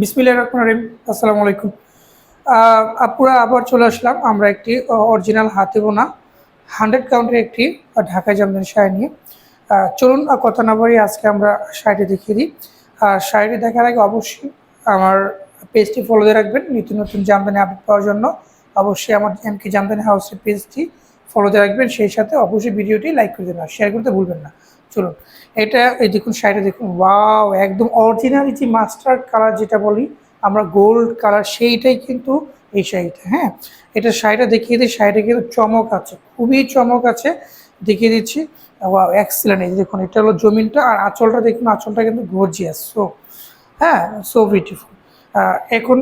বিসমিল্লাহ রহমান রহিম, আসসালামু আলাইকুম। আপুরা, আবার চলে আসলাম। আমরা একটি অরিজিনাল হাতে বোনা হান্ড্রেড কাউন্টের একটি ঢাকা জামদানি শাড়ি নিয়ে। চলুন কথা না বলি আজকে আমরা শাড়িটি দেখিয়ে দিই। আর শাড়িটি দেখার আগে অবশ্যই আমার পেজটি ফলো দিয়ে রাখবেন। নিত্য নতুন জামদানি আপডেট পাওয়ার জন্য অবশ্যই আমার এম কে জামদানি হাউসের পেজটি ফলো দিয়ে রাখবেন। সেই সাথে অবশ্যই ভিডিওটি লাইক করে দেবেন। শেয়ার করতে ভুলবেন না। চলুন, এটা এই দেখুন শাড়িটা দেখুন, ওয়াও, একদম অরিজিনাল যে মাস্টার কালার যেটা বলি আমরা গোল্ড কালার সেইটাই কিন্তু এই শাড়িটা হ্যাঁ? এটা শাড়িটা দেখিয়ে দিই, শাড়িটা কিন্তু চমক আছে, খুবই চমক আছে, দেখিয়ে দিচ্ছি, ওয়াও এক্সেলেন্ট এই দেখুন, এটা হলো জমিনটা, আর আঁচলটা দেখুন, আঁচলটা কিন্তু গর্জিয়াস সো হ্যাঁ সো বিউটিফুল এখন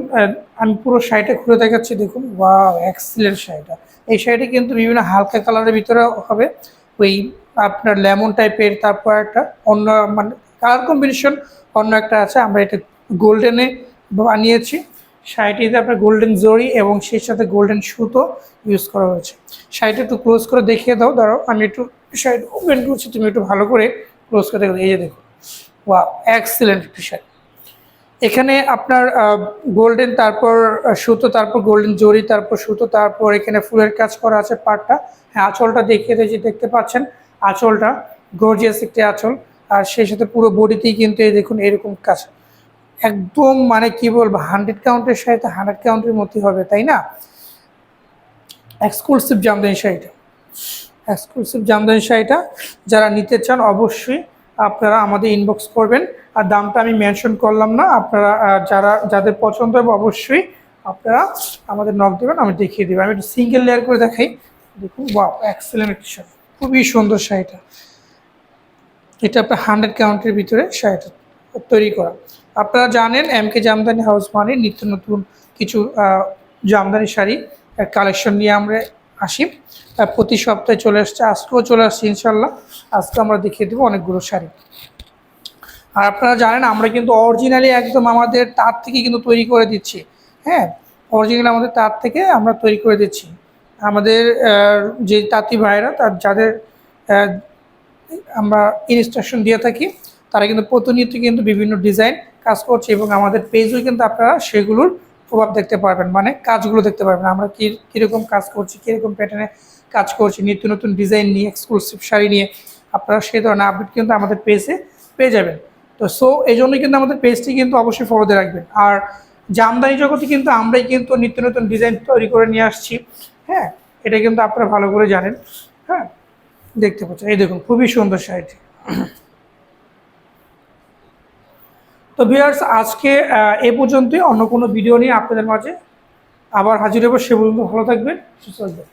আমি পুরো শাড়িটা খুলে দেখাচ্ছি, দেখুন, ওয়াও এক্সেলেন্ট শাড়িটা, এই শাড়িটা কিন্তু বিভিন্ন হালকা কালারের ভিতরে হবে, ওই আপনার লেমন টাইপের, তারপর একটা অন্য মানে কালার কম্বিনেশন অন্য একটা আছে, আমরা এটা গোল্ডেনে বানিয়েছি। শাড়িটিতে আপনার গোল্ডেন জরি এবং সেই সাথে গোল্ডেন সুতো ইউজ করা হয়েছে। শাড়িটা একটু ক্লোজ করে দেখিয়ে দাও, ধরো আমি একটু শাড়িটা ওপেন করছি, তুমি একটু ভালো করে ক্লোজ করে দেখো, এই যে দেখো। ওয়া এক্সিলেন্ট একটি শাড়ি। এখানে আপনার গোল্ডেন, তারপর সুতো, তারপর গোল্ডেন জরি, তারপর সুতো, তারপর এখানে ফুলের কাজ করা আছে পাটটা। হ্যাঁ আঁচলটা দেখিয়ে দিয়েছি দেখতে পাচ্ছেন। আঁচলটা গর্জিয়াস একটি আঁচল। আর সেই সাথে পুরো বডিতেই কিন্তু এই দেখুন এরকম কাজ। একদম মানে কি বলব হান্ড্রেড কাউন্টের সাথে হান্ড্রেড কাউন্টের মধ্যে হবে, তাই না? এক্সক্লুসিভ জামদানি শাড়িটা এক্সক্লুসিভ জামদানি শাড়িটা যারা নিতে চান অবশ্যই আপনারা আমাদের ইনবক্স করবেন। আর দামটা আমি মেনশন করলাম না, আপনারা যারা, যাদের পছন্দ হবে অবশ্যই আপনারা আমাদের নক দেবেন, আমি দেখিয়ে দেবো। আমি একটু সিঙ্গেল লেয়ার করে দেখাই। দেখুন বা এক্সেলেন্ট একটি শাড়ি খুবই সুন্দর শাড়িটা। এটা আপনার হান্ড্রেড কাউন্টের ভিতরে শাড়িটা তৈরি করা। আপনারা জানেন এম কে জামদানি হাউস মানে নিত্য নতুন কিছু জামদানি শাড়ি কালেকশন নিয়ে আমরা আসি। প্রতি সপ্তাহে চলে আসছে, আজকেও চলে আসছে ইনশাল্লাহ আজকে আমরা দেখিয়ে দেবো অনেকগুলো শাড়ি। আর আপনারা জানেন আমরা কিন্তু অরিজিনালি একদম আমাদের তার থেকে কিন্তু তৈরি করে দিচ্ছি। হ্যাঁ অরিজিনাল আমাদের তার থেকে আমরা তৈরি করে দিচ্ছি। আমাদের যে তাঁতি ভাইরা তার যাদের আমরা ইনস্ট্রাকশন দিয়ে থাকি, তারা কিন্তু প্রতিনিয়ত কিন্তু বিভিন্ন ডিজাইন কাজ করছে এবং আমাদের পেজও কিন্তু আপনারা সেগুলোর প্রভাব দেখতে পারবেন। মানে কাজগুলো দেখতে পারবেন। আমরা কী, কীরকম কাজ করছি, কীরকম প্যাটার্নে কাজ করছি, নিত্য নতুন ডিজাইন নিয়ে এক্সক্লুসিভ শাড়ি নিয়ে, আপনারা সেই ধরনের আপডেট কিন্তু আমাদের পেজে পেয়ে যাবেন। তো সো এই জন্যই কিন্তু আমাদের পেজটি কিন্তু অবশ্যই ফলো দিয়ে রাখবেন। আর জামদানি জগতে কিন্তু আমরাই কিন্তু নিত্য নতুন ডিজাইন তৈরি করে নিয়ে আসছি। হ্যাঁ এটা কিন্তু আপনারা ভালো করে জানেন। হ্যাঁ দেখতে পাচ্ছেন। এই দেখুন, খুবই সুন্দর শাড়িটি। তো ভিউয়ার্স আজকে এ পর্যন্তই। অন্য কোনো ভিডিও নিয়ে আপনাদের মাঝে আবার হাজির হব। সে পর্যন্ত ভালো থাকবেন, সুস্থ থাকবেন।